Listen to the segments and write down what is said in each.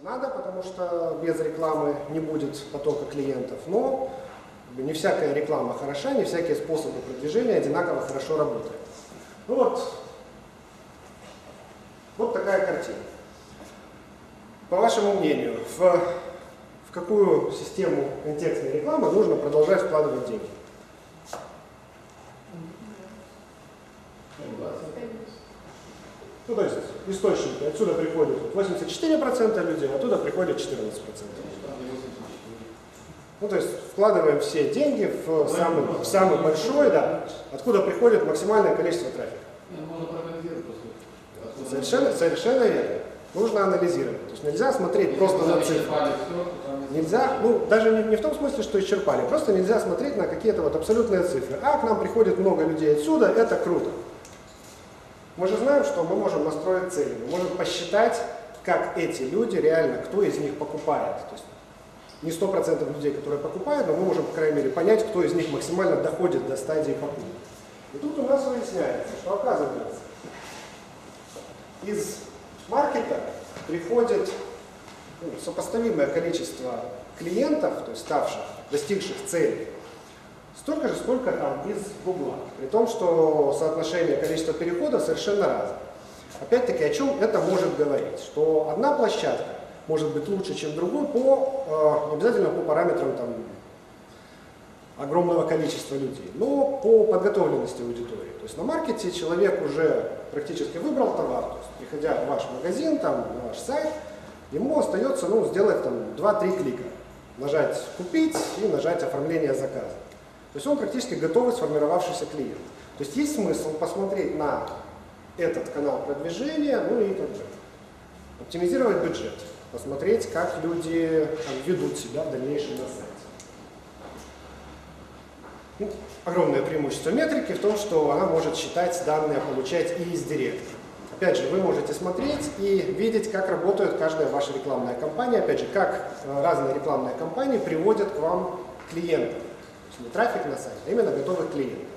Надо, потому что без рекламы не будет потока клиентов, но не всякая реклама хороша, не всякие способы продвижения одинаково хорошо работают. Ну вот, вот такая картина. По вашему мнению, в, в какую систему контекстной рекламы нужно продолжать вкладывать деньги? Ну, то есть источники. Отсюда приходит вот 84% людей, оттуда приходит 14%. Ну, то есть вкладываем все деньги в самый, в самый большой, да, откуда приходит максимальное количество трафика. Совершенно, совершенно верно. Нужно анализировать. То есть нельзя смотреть просто на цифры. Нельзя, ну, даже не, не в том смысле, что исчерпали, просто нельзя смотреть на какие-то вот абсолютные цифры. А, к нам приходит много людей отсюда, это круто. Мы же знаем, что мы можем настроить цели, мы можем посчитать, как эти люди реально, кто из них покупает. То есть не 100% людей, которые покупают, но мы можем, по крайней мере, понять, кто из них максимально доходит до стадии покупки. И тут у нас выясняется, что оказывается, из маркета приходит ну, сопоставимое количество клиентов, то есть ставших, достигших цели, столько же, сколько там из Гугла. При том, что соотношение количества переходов совершенно разное. Опять-таки, о чем это может говорить? Что одна площадка может быть лучше, чем другой по, э, обязательно по параметрам там, огромного количества людей, но по подготовленности аудитории. То есть на маркете человек уже практически выбрал товар, то есть приходя в ваш магазин, там, на ваш сайт, ему остается ну, сделать там 2-3 клика. Нажать «Купить» и нажать «Оформление заказа». То есть он практически готовый сформировавшийся клиент. То есть есть смысл посмотреть на этот канал продвижения, ну и бы оптимизировать бюджет, посмотреть, как люди там, ведут себя в дальнейшем на сайте. Ну, огромное преимущество метрики в том, что она может считать данные, получать и из директа. Опять же, вы можете смотреть и видеть, как работает каждая ваша рекламная кампания, опять же, как э, разные рекламные кампании приводят к вам клиентов. Есть не трафик на сайт, а именно готовых клиентов.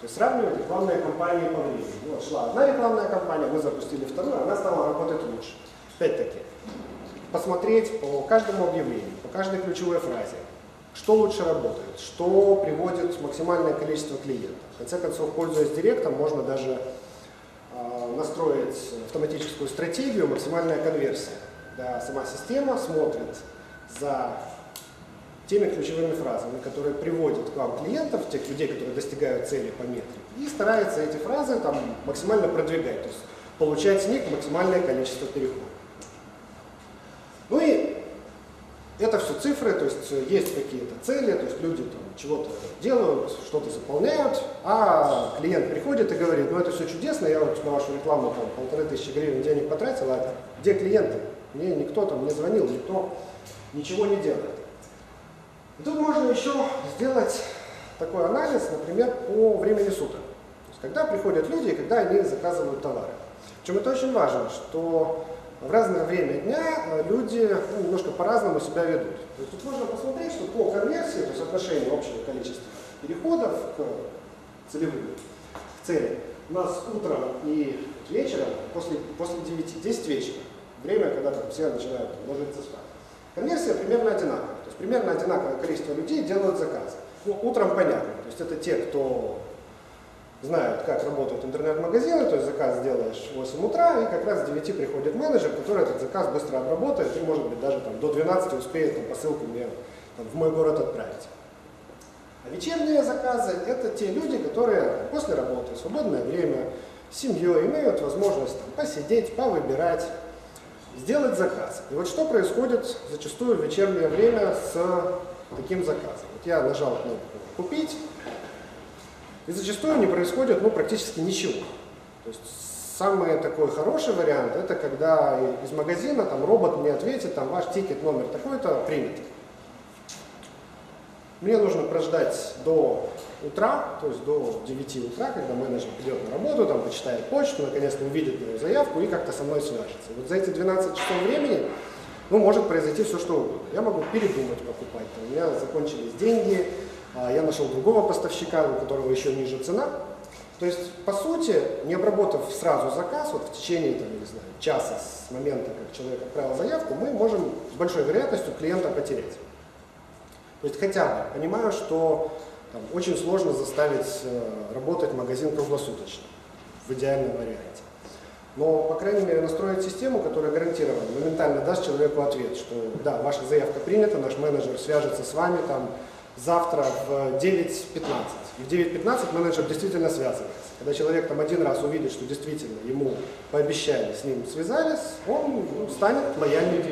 То есть сравнивать рекламные кампании по времени. Ну, вот шла одна рекламная кампания, мы запустили вторую, она стала работать лучше. Опять-таки, посмотреть по каждому объявлению, по каждой ключевой фразе, что лучше работает, что приводит максимальное количество клиентов. В конце концов, пользуясь директом, можно даже э, настроить автоматическую стратегию максимальная конверсия. Да, сама система смотрит за теми ключевыми фразами, которые приводят к вам клиентов, тех людей, которые достигают цели по метрике, и старается эти фразы там, максимально продвигать, то есть получать с них максимальное количество переходов. Ну и это все цифры, то есть есть какие-то цели, то есть люди там чего-то делают, что-то заполняют, а клиент приходит и говорит, ну это все чудесно, я вот на вашу рекламу там полторы тысячи гривен денег потратил, а где клиенты? Мне никто там не звонил, никто ничего не делает. И тут можно еще сделать такой анализ, например, по времени суток. То есть, когда приходят люди и когда они заказывают товары. Причем это очень важно, что в разное время дня люди ну, немножко по-разному себя ведут. То есть тут можно посмотреть, что по конверсии, то есть отношению общего количества переходов к целевым, к цели, у нас утром и вечером, после, после 9, 10 вечера, время, когда там, все начинают ложиться спать, конверсия примерно одинаковая. Есть примерно одинаковое количество людей делают заказы. Ну, утром понятно, то есть это те, кто знают, как работают интернет-магазины, то есть заказ делаешь в 8 утра, и как раз с 9 приходит менеджер, который этот заказ быстро обработает и, может быть, даже там, до 12 успеет там, посылку мне там, в мой город отправить. А вечерние заказы – это те люди, которые после работы, свободное время, с семьей имеют возможность там, посидеть, повыбирать, сделать заказ. И вот что происходит зачастую в вечернее время с таким заказом. Вот я нажал кнопку «Купить», и зачастую не происходит ну, практически ничего. То есть самый такой хороший вариант, это когда из магазина там, робот мне ответит, там, ваш тикет номер такой-то принят. Мне нужно прождать до утра, то есть до 9 утра, когда менеджер придет на работу, там, почитает почту, наконец-то увидит мою заявку и как-то со мной свяжется. Вот за эти 12 часов времени ну, может произойти все, что угодно. Я могу передумать покупать, там, у меня закончились деньги, а, я нашел другого поставщика, у которого еще ниже цена. То есть, по сути, не обработав сразу заказ, вот в течение там, не знаю, часа с момента, как человек отправил заявку, мы можем с большой вероятностью клиента потерять. То есть хотя бы понимаю, что там, очень сложно заставить э, работать магазин круглосуточно, в идеальном варианте. Но, по крайней мере, настроить систему, которая гарантированно моментально даст человеку ответ, что да, ваша заявка принята, наш менеджер свяжется с вами там, завтра в 9.15. И в 9.15 менеджер действительно связывается. Когда человек там один раз увидит, что действительно ему пообещали, с ним связались, он ну, станет лояльным.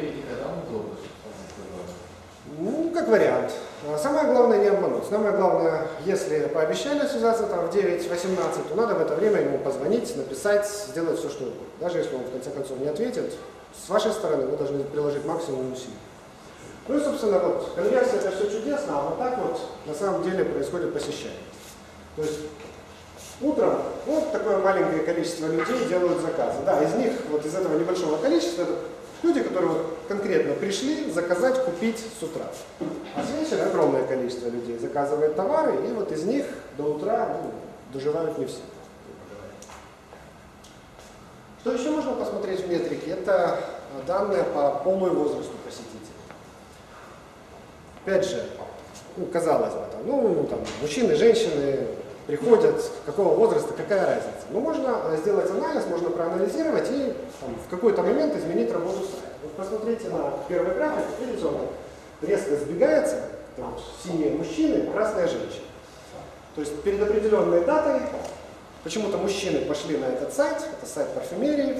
Ну, как вариант. А самое главное не обмануть. Самое главное, если пообещали связаться там в 9.18, то надо в это время ему позвонить, написать, сделать все, что угодно. Даже если он в конце концов не ответит, с вашей стороны вы должны приложить максимум усилий. Ну и, собственно, вот, конверсия это все чудесно, а вот так вот на самом деле происходит посещение. То есть утром вот такое маленькое количество людей делают заказы. Да, из них, вот из этого небольшого количества, это люди, которые вот конкретно пришли заказать, купить с утра. А с вечера огромное количество людей заказывает товары, и вот из них до утра ну, доживают не все. Что еще можно посмотреть в метрике? Это данные по полу возрасту посетителей. Опять же, ну, казалось бы, там, ну, там, мужчины, женщины приходят, какого возраста, какая разница. Ну, можно сделать анализ, можно проанализировать и там, в какой-то момент изменить работу сайта. Вот посмотрите на первый график, видите, он резко сбегается, там, синие мужчины, красная женщина. То есть перед определенной датой почему-то мужчины пошли на этот сайт, это сайт парфюмерии.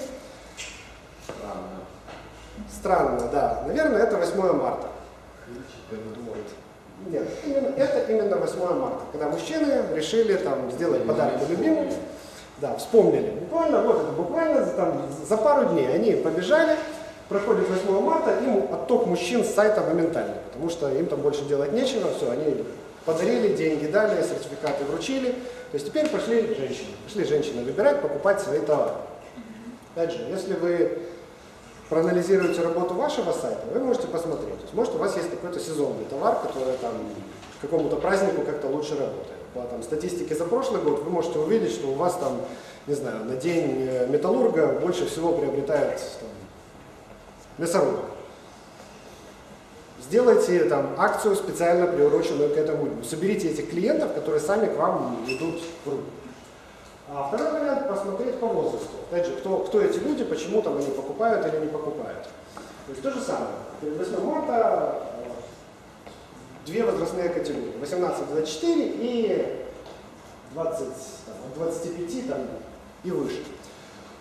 Странно. Странно, да. Наверное, это 8 марта. Нет, именно, это именно 8 марта, когда мужчины решили там, сделать подарок любимому. Да, вспомнили. Буквально, вот это буквально там, за пару дней они побежали, проходит 8 марта, им отток мужчин с сайта моментально, потому что им там больше делать нечего, все, они подарили, деньги дали, сертификаты вручили. То есть теперь пошли женщины. Пошли женщины выбирать, покупать свои товары. Опять же, если вы проанализируете работу вашего сайта, вы можете посмотреть. То есть, может, у вас есть какой-то сезонный товар, который там к какому-то празднику как-то лучше работает. По там, статистике за прошлый год вы можете увидеть, что у вас там, не знаю, на день э, металлурга больше всего приобретает там, мясорубок. Сделайте там акцию специально приуроченную к этому. Соберите этих клиентов, которые сами к вам идут в руку. А второй вариант – посмотреть по возрасту. Опять же, кто, кто эти люди, почему там они покупают или не покупают. То есть то же самое. Перед 8 марта э, две возрастные категории. 18-24 и 20, там, 25 там, и выше.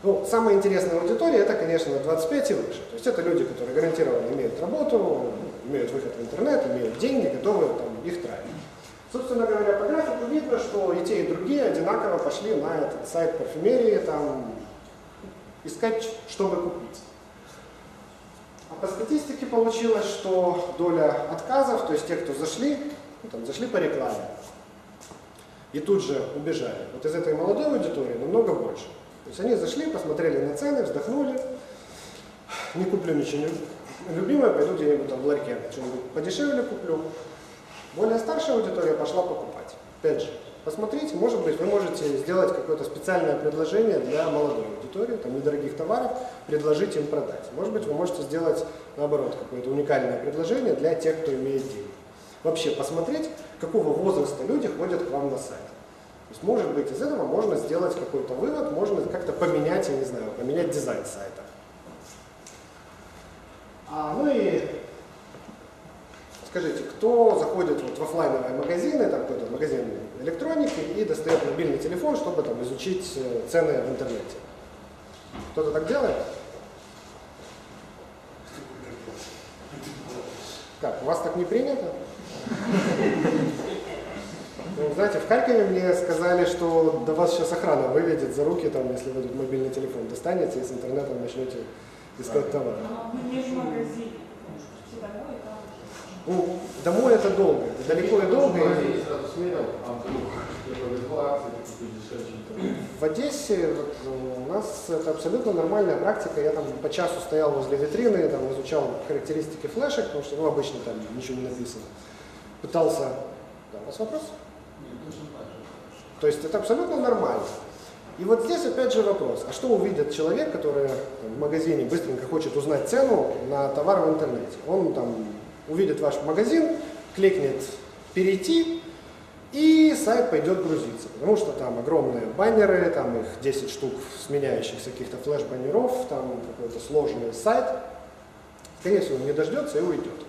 Ну, самая интересная аудитория это, конечно, 25 и выше. То есть это люди, которые гарантированно имеют работу, имеют выход в интернет, имеют деньги, готовы там, их тратить. Собственно говоря, по графику видно, что и те, и другие одинаково пошли на этот сайт парфюмерии, там, искать, чтобы купить. А по статистике получилось, что доля отказов, то есть те, кто зашли, ну, там, зашли по рекламе, и тут же убежали. Вот из этой молодой аудитории намного больше. Есть они зашли, посмотрели на цены, вздохнули, не куплю ничего любимое, пойду где-нибудь там в ларьке что-нибудь подешевле куплю. Более старшая аудитория пошла покупать. Опять же, посмотрите, может быть, вы можете сделать какое-то специальное предложение для молодой аудитории, там, недорогих товаров, предложить им продать. Может быть, вы можете сделать, наоборот, какое-то уникальное предложение для тех, кто имеет деньги. Вообще посмотреть, какого возраста люди ходят к вам на сайт. То есть, может быть, из этого можно сделать какой-то вывод, можно как-то поменять, я не знаю, поменять дизайн сайта. А, ну и Скажите, кто заходит вот в офлайновые магазины, там какой-то магазин электроники и достает мобильный телефон, чтобы там изучить э, цены в интернете? Кто-то так делает? Как, у вас так не принято? Ну, знаете, в Харькове мне сказали, что до вас сейчас охрана выведет за руки, там, если вы тут мобильный телефон достанете и с интернетом начнете искать товар. Мы не в магазине, ну, домой это долго, это далеко и долго. В Одессе вот, ну, у нас это абсолютно нормальная практика. Я там по часу стоял возле витрины, там изучал характеристики флешек, потому что ну, обычно там ничего не написано. Пытался... Да, у вас вопрос? То есть это абсолютно нормально. И вот здесь опять же вопрос, а что увидит человек, который там, в магазине быстренько хочет узнать цену на товар в интернете? Он там увидит ваш магазин, кликнет «Перейти», и сайт пойдет грузиться, потому что там огромные баннеры, там их 10 штук сменяющихся каких-то флеш-баннеров, там какой-то сложный сайт. Скорее всего, не дождется и уйдет.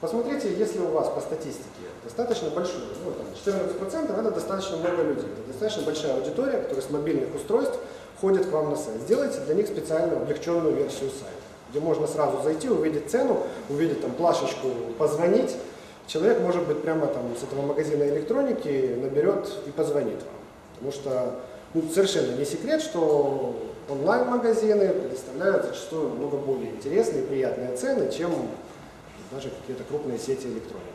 Посмотрите, если у вас по статистике достаточно большой, ну, там 14% это достаточно много людей, это достаточно большая аудитория, которая с мобильных устройств ходит к вам на сайт. Сделайте для них специальную облегченную версию сайта, где можно сразу зайти, увидеть цену, увидеть там плашечку «Позвонить», человек, может быть, прямо там с этого магазина электроники наберет и позвонит вам. Потому что ну, совершенно не секрет, что онлайн-магазины предоставляют зачастую много более интересные и приятные цены, чем даже какие-то крупные сети электроники.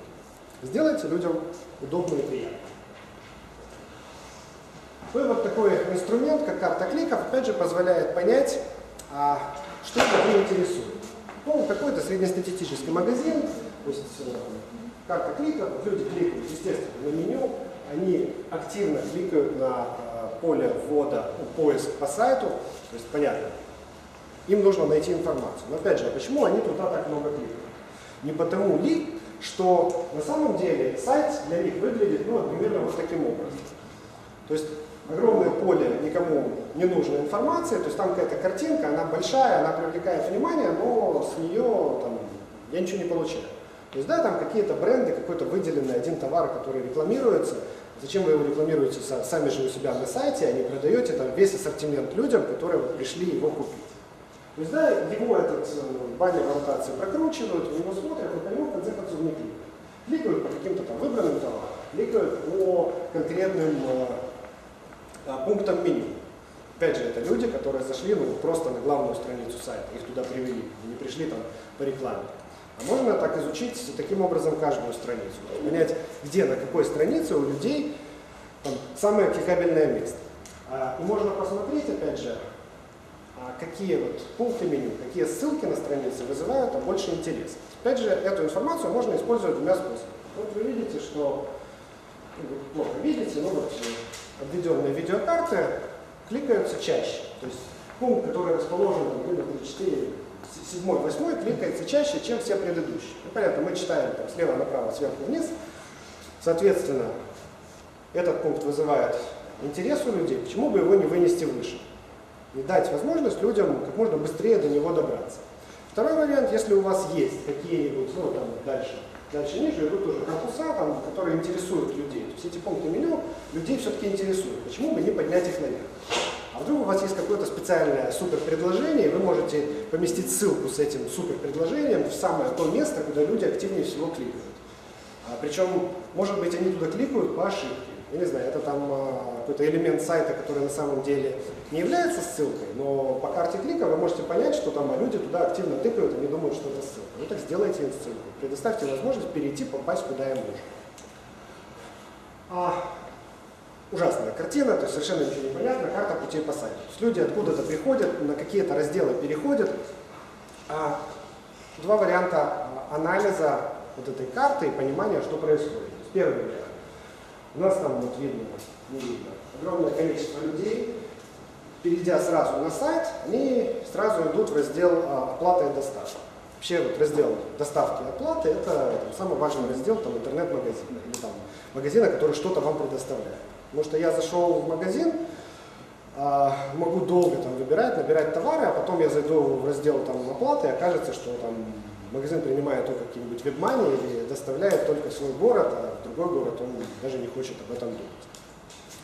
Сделайте людям удобно и приятно. Ну и вот такой инструмент, как карта кликов, опять же позволяет понять, а, что вы интересует. Ну, какой-то среднестатистический магазин, то есть э, карта кликов, люди кликают, естественно, на меню, они активно кликают на э, поле ввода, ну, поиск по сайту, то есть понятно, им нужно найти информацию. Но опять же, а почему они туда так много кликают? Не потому ли, что на самом деле сайт для них выглядит ну, примерно вот таким образом. То есть огромное поле никому не нужной информации, то есть там какая-то картинка, она большая, она привлекает внимание, но с нее там, я ничего не получаю. То есть, да, там какие-то бренды, какой-то выделенный один товар, который рекламируется. Зачем вы его рекламируете сами же у себя на сайте, а не продаете там весь ассортимент людям, которые пришли его купить. То есть, да, его этот э, баннер ротации прокручивают, в него смотрят, и по нему в конце концов не кликают. Кликают по каким-то там выбранным товарам, кликают по конкретным э, э, пунктам меню. Опять же, это люди, которые зашли ну, просто на главную страницу сайта, их туда привели, не пришли там по рекламе. А можно так изучить таким образом каждую страницу, понять, где, на какой странице у людей там, самое кликабельное место. А, и можно посмотреть, опять же, а, какие вот пункты меню, какие ссылки на странице вызывают там, больше интереса. Опять же, эту информацию можно использовать двумя способами. Вот вы видите, что, ну, плохо видите, но вот обведенные видеокарты кликаются чаще. То есть пункт, который расположен там, где-то 4 седьмой, восьмой кликается чаще, чем все предыдущие. Ну, понятно, мы читаем там, слева направо, сверху вниз. Соответственно, этот пункт вызывает интерес у людей, почему бы его не вынести выше? И дать возможность людям как можно быстрее до него добраться. Второй вариант, если у вас есть какие-нибудь, ну там дальше, дальше ниже идут уже корпуса, там, которые интересуют людей. То есть эти пункты меню людей все-таки интересуют. Почему бы не поднять их наверх? А вдруг у вас есть какое-то специальное супер предложение, и вы можете поместить ссылку с этим супер предложением в самое то место, куда люди активнее всего кликают. А, причем, может быть, они туда кликают по ошибке. Я не знаю, это там а, какой-то элемент сайта, который на самом деле не является ссылкой, но по карте клика вы можете понять, что там люди туда активно тыкают, они думают, что это ссылка. Ну так сделайте им ссылку. Предоставьте возможность перейти, попасть куда им нужно. А, ужасная картина, то есть совершенно ничего не понятно, карта путей по сайту. То есть люди откуда-то приходят, на какие-то разделы переходят. А, два варианта анализа вот этой карты и понимания, что происходит. Первый вариант. У нас там вот видно, не видно, огромное количество людей, перейдя сразу на сайт, они сразу идут в раздел а, оплата и доставка. Вообще вот раздел доставки и оплаты это там, самый важный раздел там интернет-магазина или там магазина, который что-то вам предоставляет. Потому что я зашел в магазин, а, могу долго там выбирать, набирать товары, а потом я зайду в раздел там оплаты, и окажется, что там магазин принимает только какие-нибудь вебмани или доставляет только в свой город, а в другой город он даже не хочет об этом думать.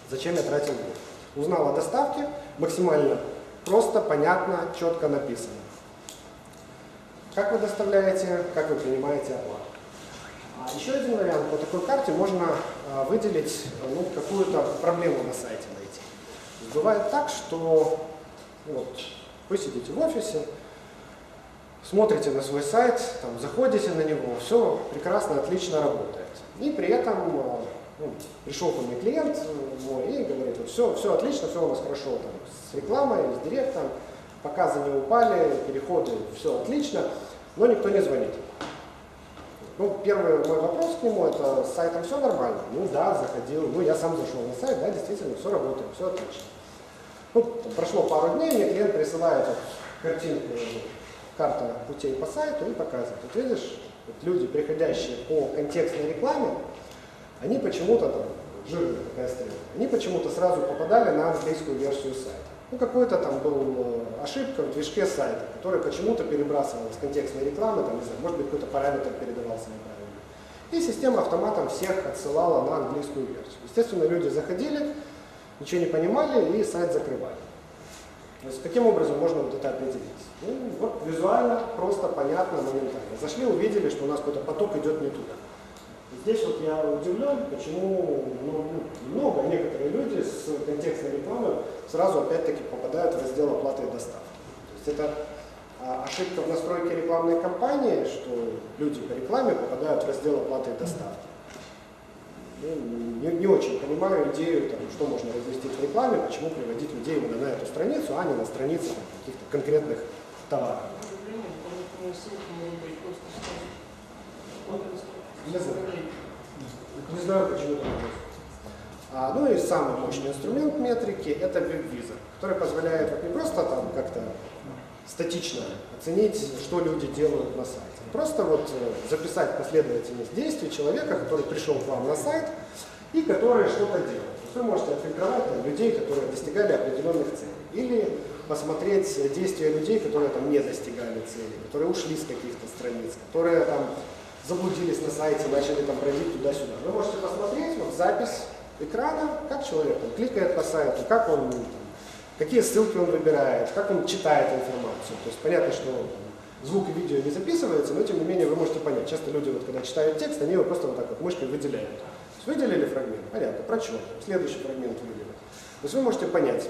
Зачем я тратил год? Узнал о доставке, максимально просто, понятно, четко написано. Как вы доставляете, как вы принимаете оплату. А еще один вариант, по такой карте можно а, выделить ну, какую-то проблему на сайте найти. Бывает так, что вот, вы сидите в офисе, смотрите на свой сайт, там, заходите на него, все прекрасно, отлично работает. И при этом а, ну, пришел ко мне клиент мой и говорит, вот, все, все отлично, все у нас хорошо там, с рекламой, с директом, показы не упали, переходы, все отлично, но никто не звонит. Ну, первый мой вопрос к нему, это с сайтом все нормально? Ну да, заходил, ну я сам зашел на сайт, да, действительно, все работает, все отлично. Ну, прошло пару дней, мне клиент присылает вот картинку, карта путей по сайту и показывает. Вот видишь, вот люди, приходящие по контекстной рекламе, они почему-то там, жирная такая стрелка, они почему-то сразу попадали на английскую версию сайта. Ну, какой-то там был э, ошибка в движке сайта, который почему-то перебрасывал из контекстной рекламы, там, не знаю, может быть, какой-то параметр передавался неправильно. И система автоматом всех отсылала на английскую версию. Естественно, люди заходили, ничего не понимали и сайт закрывали. То есть каким образом можно вот это определить? Ну, вот визуально, просто, понятно, моментально. Зашли, увидели, что у нас какой-то поток идет не туда. Здесь вот я удивлен, почему ну, ну, много, некоторые люди с контекстной рекламы сразу опять-таки попадают в раздел оплаты и доставки. То есть это а, ошибка в настройке рекламной кампании, что люди по рекламе попадают в раздел оплаты и доставки. Ну, не, не очень понимаю идею, там, что можно разместить в рекламе, почему приводить людей именно на эту страницу, а не на страницы каких-то конкретных товаров. Не знаю. Не знаю, почему это. А, ну и самый мощный инструмент метрики – это WebVisor, который позволяет вот не просто там как-то статично оценить, что люди делают на сайте. Просто вот э, записать последовательность действий человека, который пришел к вам на сайт и который что-то есть вы можете отфильтровать людей, которые достигали определенных целей. Или посмотреть действия людей, которые там не достигали цели, которые ушли с каких-то страниц, которые там заблудились на сайте, начали там бродить туда-сюда. Вы можете посмотреть вот запись экрана, как человек там, кликает по сайту, как он, какие ссылки он выбирает, как он читает информацию. То есть понятно, что звук и видео не записывается, но тем не менее вы можете понять. Часто люди, вот, когда читают текст, они его просто вот так вот мышкой выделяют. То есть выделили фрагмент, понятно, прочел, следующий фрагмент выделили. То есть вы можете понять,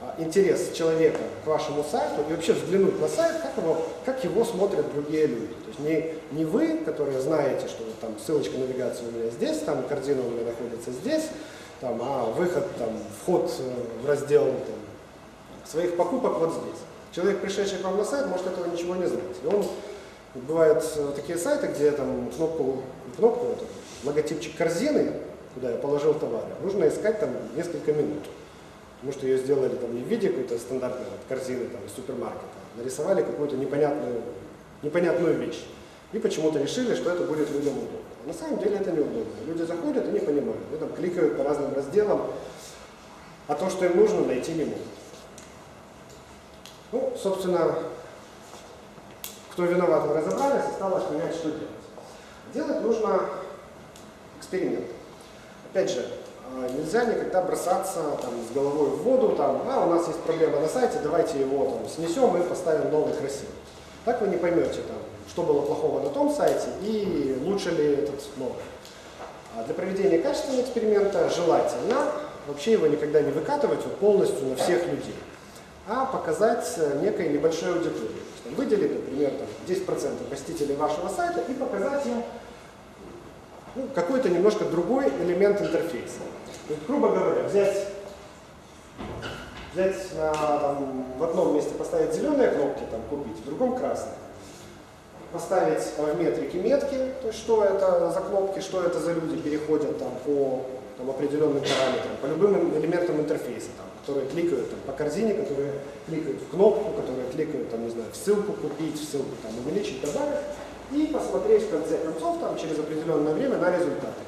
а, интерес человека к вашему сайту и вообще взглянуть на сайт, как его, как его смотрят другие люди. То есть не, не вы, которые знаете, что там ссылочка навигации у меня здесь, там корзина у меня находится здесь, там, а выход, там, вход э, в раздел там, своих покупок вот здесь. Человек, пришедший к вам на сайт, может этого ничего не знать. И он, бывают э, такие сайты, где там кнопку, кнопку, вот, логотипчик корзины, куда я положил товары, нужно искать там несколько минут. Потому что ее сделали там не в виде какой-то стандартной вот, корзины там, супермаркета, а нарисовали какую-то непонятную, непонятную вещь. И почему-то решили, что это будет людям удобно. На самом деле это неудобно. Люди заходят и не понимают. Они там кликают по разным разделам, а то, что им нужно, найти не могут. Ну, собственно, кто виноват, мы разобрались, осталось понять, что делать. Делать нужно эксперимент. Опять же, а, нельзя никогда бросаться там, с головой в воду, там, а у нас есть проблема на сайте, давайте его там, снесем и поставим новый красивый. Так вы не поймете, там, что было плохого на том сайте и лучше ли этот новый. А для проведения качественного эксперимента желательно вообще его никогда не выкатывать вот, полностью на всех людей, а показать э, некой небольшой аудитории. Выделить, например, там, 10% посетителей вашего сайта и показать им ну, какой-то немножко другой элемент интерфейса. То есть, грубо говоря, взять, взять на, там, в одном месте поставить зеленые кнопки, там, купить, в другом красные. Поставить в метрике метки, то есть что это за кнопки, что это за люди переходят там, по там, определенным параметрам, по любым элементам интерфейса, там, которые кликают там, по корзине, которые кликают в кнопку, которые кликают там, не знаю, в ссылку купить, в ссылку там, увеличить, добавить, и посмотреть в конце концов там, через определенное время на результаты.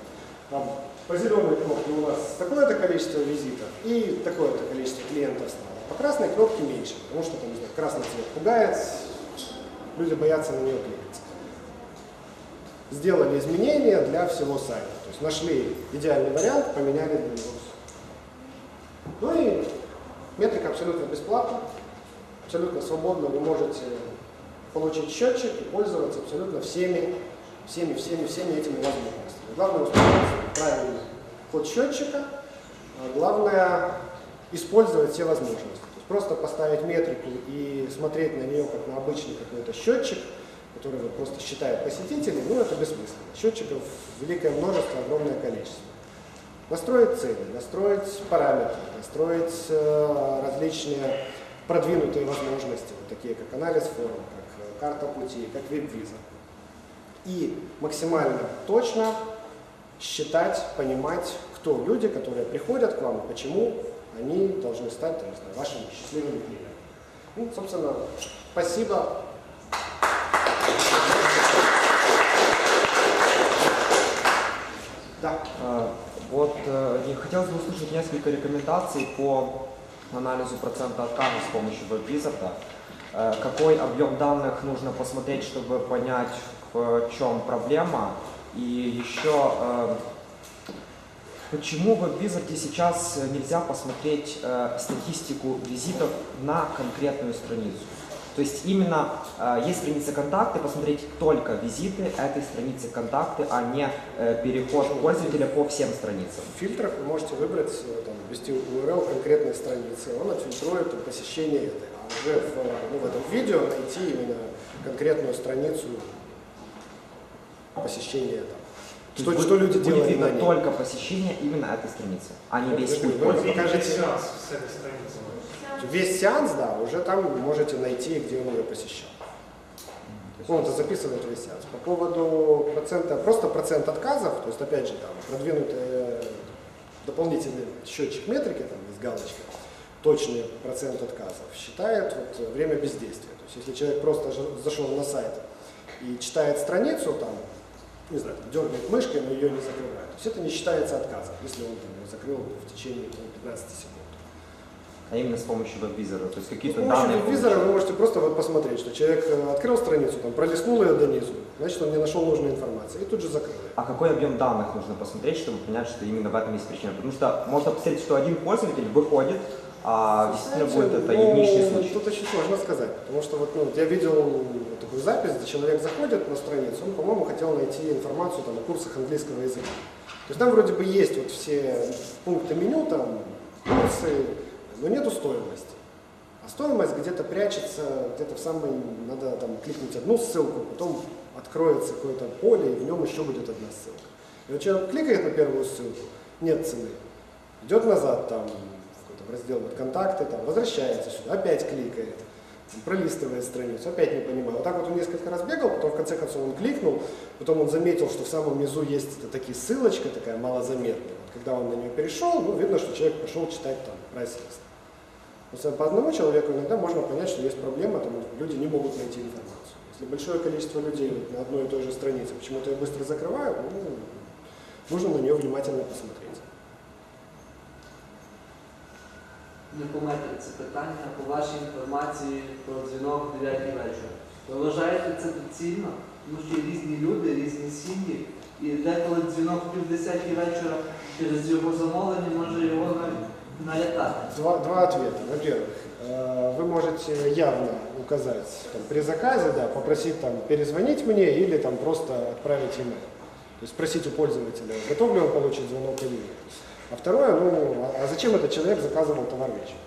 Там, по зеленой кнопке у нас такое-то количество визитов и такое-то количество клиентов стало. По красной кнопке меньше, потому что там, не знаю, красный цвет пугает, люди боятся на нее кликать. Сделали изменения для всего сайта. То есть нашли идеальный вариант, поменяли для него Ну и метрика абсолютно бесплатна, абсолютно свободно вы можете получить счетчик и пользоваться абсолютно всеми, всеми, всеми, всеми этими возможностями. Главное установить правильный ход счетчика, а главное использовать все возможности. Просто поставить метрику и смотреть на нее как на обычный какой-то счетчик, который вот просто считает посетителей, ну это бессмысленно. Счетчиков великое множество, огромное количество. Настроить цели, настроить параметры, настроить э, различные продвинутые возможности, вот такие как анализ форм, как карта пути, как веб-виза. и максимально точно считать, понимать, кто люди, которые приходят к вам и почему они должны стать там, не знаю, вашими счастливыми клиентами. Ну, собственно, спасибо. Да. Э, Вот э, хотелось бы услышать несколько рекомендаций по анализу процента отказа с помощью веб-визарда. Э, Какой объем данных нужно посмотреть, чтобы понять, в чем проблема? И еще, почему в веб-визарде сейчас нельзя посмотреть э, статистику визитов на конкретную страницу? То есть именно э, есть страница контакты, посмотреть только визиты этой страницы контакты, а не э, переход пользователя по всем страницам. В фильтрах вы можете выбрать, э, там, ввести URL конкретной страницы, он отфильтрует посещение этой. А уже в, э, ну, в этом видео найти именно конкретную страницу посещения этого. То Что, что люди будет делают видно только посещение именно этой страницы, а не весь путь пользователя. покажете сеанс с этой страницы. весь сеанс, да, уже там вы можете найти, где он ее посещал. Ну, это записывает весь сеанс. По поводу процента, просто процент отказов, то есть, опять же, там, продвинутый э, дополнительный счетчик метрики, там, есть галочка, точный процент отказов, считает вот, э, время бездействия. То есть, если человек просто зашел на сайт и читает страницу, там, не знаю, там, дергает мышкой, но ее не закрывает, то есть это не считается отказом, если он там, ее закрыл в течение там, 15 секунд. А именно с помощью веб-визора. То есть С какие-то помощью данные. визора вы можете просто вот посмотреть, что человек э, открыл страницу, там, пролистнул ее до низу, значит, он не нашел нужной информации, и тут же закрыл. А какой объем данных нужно посмотреть, чтобы понять, что именно в этом есть причина? Потому что можно посмотреть, что один пользователь выходит, а действительно будет это Ну, единичный случай. Тут очень сложно сказать, потому что вот, ну, я видел такую запись, где человек заходит на страницу, он, по-моему, хотел найти информацию там, о курсах английского языка. То есть там вроде бы есть вот все пункты меню, там, курсы, но нету стоимости. А стоимость где-то прячется, где-то в самой, надо там кликнуть одну ссылку, потом откроется какое-то поле, и в нем еще будет одна ссылка. И вот человек кликает на первую ссылку, нет цены, идет назад там, в раздел вот, контакты, там, возвращается сюда, опять кликает, пролистывает страницу, опять не понимаю. Вот так вот он несколько раз бегал, потом в конце концов он кликнул, потом он заметил, что в самом низу есть такие ссылочка такая малозаметная. Вот когда он на нее перешел, ну, видно, что человек пошел читать там прайс-лист. Просто по одному человеку иногда можно понять, что есть проблема, там люди не могут найти информацию. Если большое количество людей вот на одной и той же странице почему-то ее быстро закрывают, ну, нужно на нее внимательно посмотреть. Не помете це питання по вашій інформації про дзвінок в 9 вечора. Ви вважаєте це доцільно? Тому що є різні люди, різні сім'ї. І деколи дзвінок в пів 10 вечора через його замовлення може його навіть налякати. Два, два ответа. Во-первых, э, вы можете явно указать там, при заказе, да, попросить там, перезвонить мне или там, просто отправить email. То есть спросить у пользователя, готов ли он получить звонок или нет. А второе, ну, а, зачем этот человек заказывал товар вечером?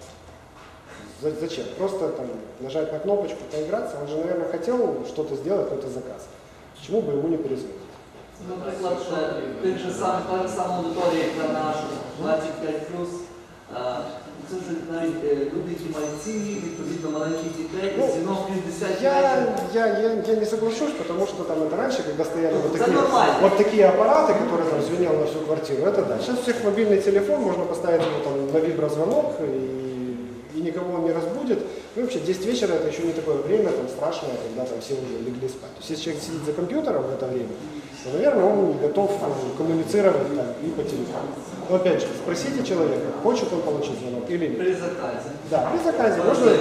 За- Зачем? Просто там, нажать на кнопочку, поиграться. Он же, наверное, хотел что-то сделать, какой-то заказ. Почему бы ему не перезвонить? Наприклад, е, тих же сам, та сама аудиторія, яка наша 25 е, це вже навіть е, люди, які мають сім'ї, відповідно маленьких дітей, Ну, дзвінок в пів 10 Я, вечора. я, я, я не соглашусь, потому что там это раньше, когда стояли вот Это такие, нормально. вот такие аппараты, которые там звенел на всю квартиру, это да. Сейчас у всех мобильный телефон, можно поставить его там на виброзвонок и, и никого он не разбудит. Ну, вообще 10 вечера это еще не такое время там страшное, когда там все уже легли спать. То есть если человек сидит за компьютером в это время, то, наверное, он готов э, коммуницировать там и по телефону. Но опять же, спросите человека, хочет он получить звонок или нет. При заказі. Да, при заказе можно...